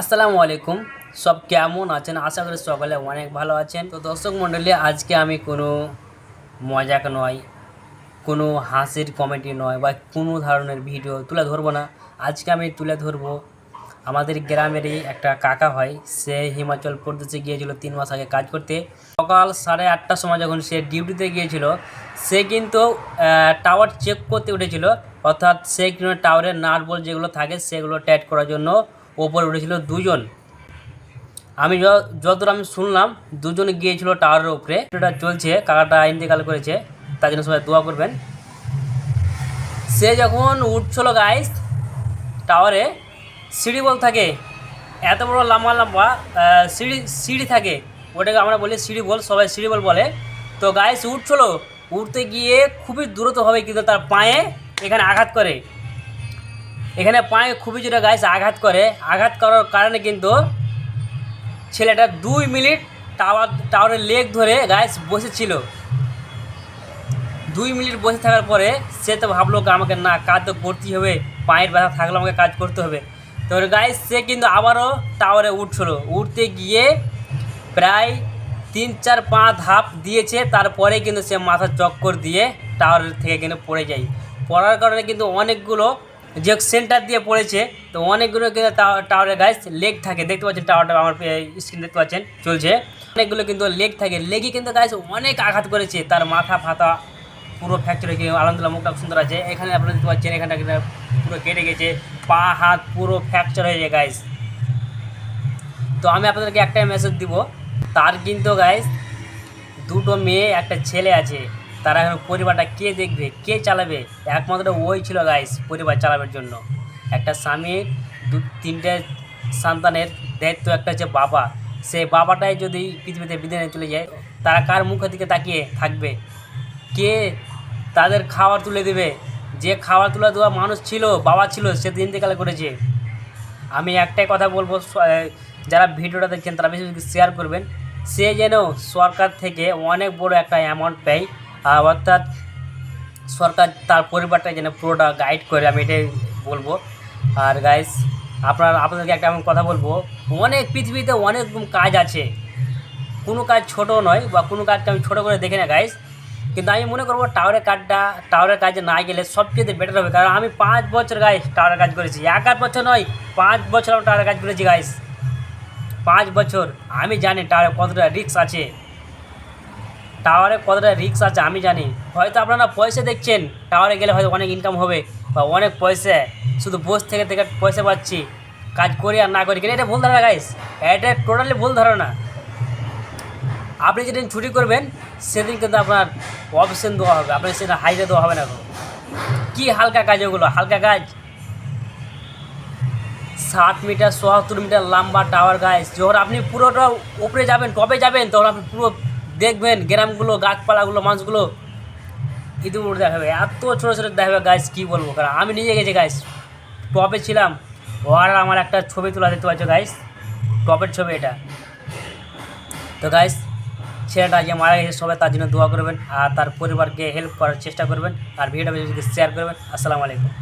আসসালামু আলাইকুম। সব কেমন আছেন? আশা করি সকালে অনেক ভালো আছেন। তো দর্শক মণ্ডলী, আজকে আমি কোনো মজাক নয়, কোনো হাসির কমেডি নয় বা কোনো ধরনের ভিডিও তুলে ধরবো না। আজকে আমি তুলে ধরবো আমাদের গ্রামেরই একটা কাকা হয় সে হিমাচল প্রদেশে গিয়েছিল তিন মাস আগে কাজ করতে। সকাল সাড়ে আটটার সময় যখন সে ডিউটিতে গিয়েছিল, সে কিন্তু টাওয়ার চেক করতে উঠেছিল। অর্থাৎ সে কিন্তু টাওয়ারের নাট বল যেগুলো থাকে, সেগুলো টাইট করার জন্য ওপরে উঠেছিল দুজন। আমি যতদূর আমি শুনলাম, দুজন গিয়েছিল টাওয়ারের উপরে। এটা চলছে, কাকাটা ইন্তেকাল করেছে, তার জন্য সবাই দোয়া করবেন। সে যখন উঠছিল গাইস টাওয়ারে, সিঁড়ি বল থাকে, এত বড় লম্বা লম্বা সিঁড়ি সিঁড়ি থাকে, ওটাকে আমরা বলি সিঁড়ি বল, সবাই সিঁড়ি বল বলে। তো গাইস উঠছিল, উঠতে গিয়ে খুবই দ্রুত হবে কিন্তু তার পায়ে এখানে আঘাত করে। এখানে পায়ে খুবই জোরে গাইস আঘাত করে, আঘাত করার কারণে কিন্তু ছেলেটা দুই মিনিট টাওয়ার টাওয়ারের লেগ ধরে গাইস বসেছিল। দুই মিনিট বসে থাকার পরে সে তো ভাবলো আমাকে না, কাজ তো করতেই হবে, পায়ের ব্যথা থাকলে আমাকে কাজ করতে হবে। তো গাইস সে কিন্তু আবারও টাওয়ারে উঠছিল। উঠতে গিয়ে প্রায় তিন, চার, পাঁচ ধাপ দিয়েছে, তারপরে কিন্তু সে মাথা চক্কর দিয়ে টাওয়ার থেকে কিন্তু পড়ে যায়। পড়ার কারণে কিন্তু অনেকগুলো যে সেন্টার দিয়ে পড়েছে, তো অনেকগুলো কিন্তু টাও- টাওয়ারের গাছ লেগ থাকে। দেখতে পাচ্ছেন টাওয়ারটা আমার স্ক্রিন দেখতে পাচ্ছেন, চলছে। অনেকগুলো কিন্তু লেগ থাকে। লেগে কিন্তু গাছ অনেক আঘাত করেছে। তার মাথা, ফাতা, পুরো ফ্র্যাকচার হয়ে গিয়ে আলহামদুলিল্লাহ মুখটা সুন্দর আছে। এখানে আপনারা দেখতে পাচ্ছেন, এখানটা কিন্তু পুরো কেটে গেছে। পা, হাত পুরো ফ্র্যাকচার হয়ে যায় গাইস তো আমি আপনাদেরকে একটাই মেসেজ দিব। তার কিন্তু গাইস দুটো মেয়ে, একটা ছেলে আছে। তারা এখন পরিবারটা কে দেখবে, কে চালাবে? একমাত্র ওই ছিল গাইস পরিবার চালাবার জন্য। একটা স্বামীর দু, তিনটে সন্তানের দায়িত্ব, একটা হচ্ছে বাবা। সেই বাবাটাই যদি পৃথিবীতে বিদায় চলে যায়, তারা কার মুখের দিকে তাকিয়ে থাকবে? কে তাদের খাবার তুলে দেবে? যে খাবার তুলে দেওয়া মানুষ ছিল, বাবা ছিল, সে তো ইন্তেকাল করেছে। আমি একটাই কথা বলব যারা ভিডিওটা দেখছেন, তারা বেশি শেয়ার করবেন। সে যেন সরকার থেকে অনেক বড় একটা অ্যামাউন্ট পায়। অর্থাৎ সরকার তার পরিবারটা যেন পুরোটা গাইড করে, আমি এটাই বলব। আর গাইস আপনার, আপনাদেরকে একটা আমি কথা বলব, অনেক পৃথিবীতে অনেক কাজ আছে। কোনো কাজ ছোট নয় বা কোনো কাজকে আমি ছোটো করে দেখি না গাইস কিন্তু আমি মনে করব টাওয়ারের কাজটা টাওয়ারের কাজে না গেলে সবচেয়ে বেটার হবে। কারণ আমি পাঁচ বছর গাইস টাওয়ারের কাজ করেছি। এক আধ বছর নয়, পাঁচ বছর আমি টাওয়ারের কাজ করেছি গাইস পাঁচ বছর, আমি জানি টাওয়ারে কতটা রিস্ক আছে। টাওয়ারে কতটা রিস্ক আছে আমি জানি। হয়তো আপনারা পয়সা দেখছেন, টাওয়ারে গেলে হয়তো অনেক ইনকাম হবে বা অনেক পয়সা। শুধু বসে থেকে থেকে পয়সা পাচ্ছি। কাজ করি আর না করি কিন্তু এটা ভুল ধারণা গাইস এটা টোটালি ভুল ধারণা। আপনি যেদিন ছুটি করবেন, সেদিন কিন্তু আপনার অপশন দেওয়া হবে। আপনার সেটা হাইরে দেওয়া হবে না কী হালকা কাজ ওগুলো? হালকা কাজ? ষাট মিটার সোয়াত্তর মিটার লম্বা টাওয়ার গাছ যখন আপনি পুরোটা উপরে যাবেন টপে যাবেন? তখন আপনি পুরো দেখবেন গ্রামগুলো, গাছপালাগুলো, মানুষগুলো ইঁদুর দেখাবে। এত ছোটো ছোটো দেখাবে গাছ কী বলব? কারণ আমি নিজে গেছি গাছ টপে ছিলাম। ওর আমার একটা ছবি তোলা দেখতে পাচ্ছ গাইস টপের ছবি এটা। তো গাইস ছেলেটা যে মারা গেছে, সবাই তার জন্য দোয়া করবেন আর তার পরিবারকে হেল্প করার চেষ্টা করবেন। আর ভিডিওটা শেয়ার করবেন, আসসালামু আলাইকুম।